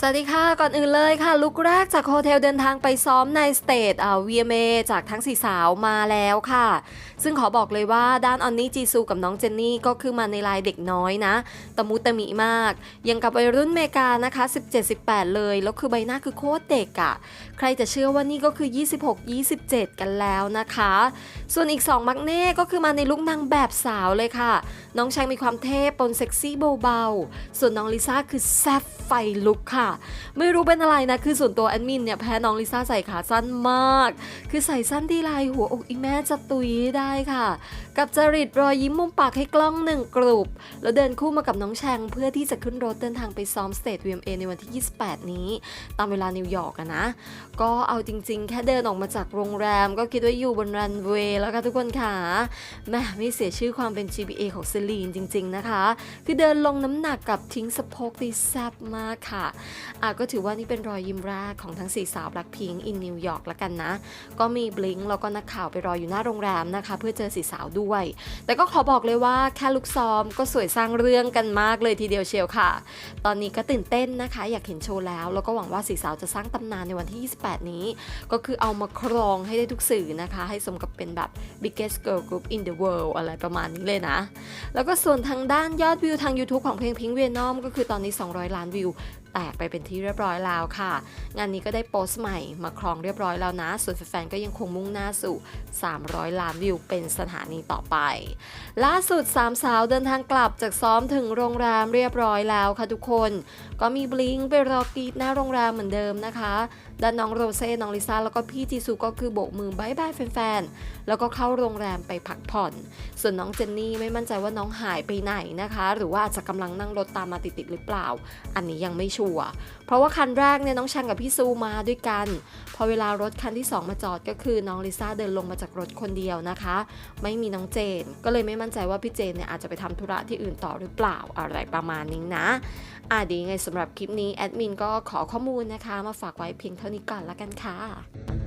สวัสดีค่ะ ก่อนอื่นเลยค่ะ ลุกแรกจากโฮเทลเดินทางไปซ้อมในสเตทอ่า VMA จากทั้งสี่สาวมาแล้วค่ะ ซึ่งขอบอกเลยว่าด้านออนนี่จีซูกับน้องเจนนี่ก็คือมาในลายเด็กน้อยนะ ตะมุตะมิมาก ยังกับวัยรุ่นเมกานะคะ 17-18 เลย แล้วคือใบหน้าคือโคตรเด็กอะ่ะ ใครจะเชื่อว่านี่ก็คือ 26-27 กันแล้วนะคะ ส่วนอีก 2 มักเน่ก็คือมาในลุคนางแบบสาวเลยค่ะ น้องชายมีความเท่ปนเซ็กซี่เบาๆส่วนน้องลิซ่าคือแซ่บไฟลุกค่ะไม่รู้เป็นอะไรนะ คือส่วนตัวแอดมินเนี่ยแพ้น้องลิซ่าใส่ขาสั้นมาก คือใส่สั้นที่ลายหัวอกอีแม่จะตุยได้ค่ะ กับจริตรอยยิ้มมุมปากให้กล้องหนึ่งกลุ่มแล้วเดินคู่มากับน้องแชงเพื่อที่จะขึ้นรถเดินทางไปซ้อมสเตจ VMA ในวันที่ 28 นี้ ตามเวลานิวยอร์กอะนะ ก็เอาจริงๆ แค่เดินออกมาจากโรงแรม ก็คิดว่าอยู่บนรันเวย์แล้วค่ะทุกคนค่ะแม่ไม่เสียชื่อความเป็น GBA ของเซลีนจริงๆนะคะ คือเดินลงน้ำหนักกับทิ้งสะโพกที่แซ่บมากค่ะก็ถือว่านี่เป็นรอยยิ้มแรกของทั้งสี่สาวแบล็คพิงอินนิวยอร์กละกันนะ ก็มีบลิงแล้วก็นักข่าวไปรออยู่หน้าโรงแรมนะคะ เพื่อเจอสี่สาวด้วย แต่ก็ขอบอกเลยว่าแค่ลุกซ้อมก็สวยสร้างเรื่องกันมากเลยทีเดียวเชียวค่ะ ตอนนี้ก็ตื่นเต้นนะคะ อยากเห็นโชว์แล้ว แล้วก็หวังว่าสี่สาวจะสร้างตำนานในวันที่ 28 นี้ ก็คือเอามาครองให้ได้ทุกสื่อนะคะ ให้สมกับเป็นแบบ biggest girl group in the world อะไรประมาณนี้เลยนะ แล้วก็ส่วนทางด้านยอดวิวทาง YouTube ของเพลงพิงเวนอมก็คือตอนนี้ 200 ล้านวิวแตกไปเป็นที่เรียบร้อยแล้วค่ะ งานนี้ก็ได้โพสต์ใหม่มาครองเรียบร้อยแล้วนะ ส่วนแฟนๆก็ยังคงมุ่งหน้าสู่ 300 ล้านวิวเป็นสถานีต่อไป ล่าสุดสามสาวเดินทางกลับจากซ้อมถึงโรงแรมเรียบร้อยแล้วค่ะทุกคน ก็มีบลิงไปรอกรีดหน้าโรงแรมเหมือนเดิมนะคะด้านน้องโรเซ่ น้องลิซ่า แล้วก็พี่จีซูก็คือโบกมือบายบายแฟนๆ แล้วก็เข้าโรงแรมไปพักผ่อน ส่วนน้องเจนนี่ไม่มั่นใจว่าน้องหายไปไหนนะคะ หรือว่าอาจจะกำลังนั่งรถตามมาติดๆหรือเปล่า อันนี้ยังไม่ชัวร์เพราะว่าคันแรกเนี่ยน้องชังกับพี่ซูมาด้วยกัน พอเวลารถคันที่ 2 มาจอดก็คือน้องลิซ่าเดินลงมาจากรถคนเดียวนะคะ ไม่มีน้องเจน ก็เลยไม่มั่นใจว่าพี่เจนเนี่ยอาจจะไปทำธุระที่อื่นต่อหรือเปล่าอะไรประมาณนี้นะอะดีไงสำหรับคลิปนี้แอดมินก็ขอข้อมูลนะคะ มาฝากไว้เพียงเท่านี้ก่อนละกันค่ะ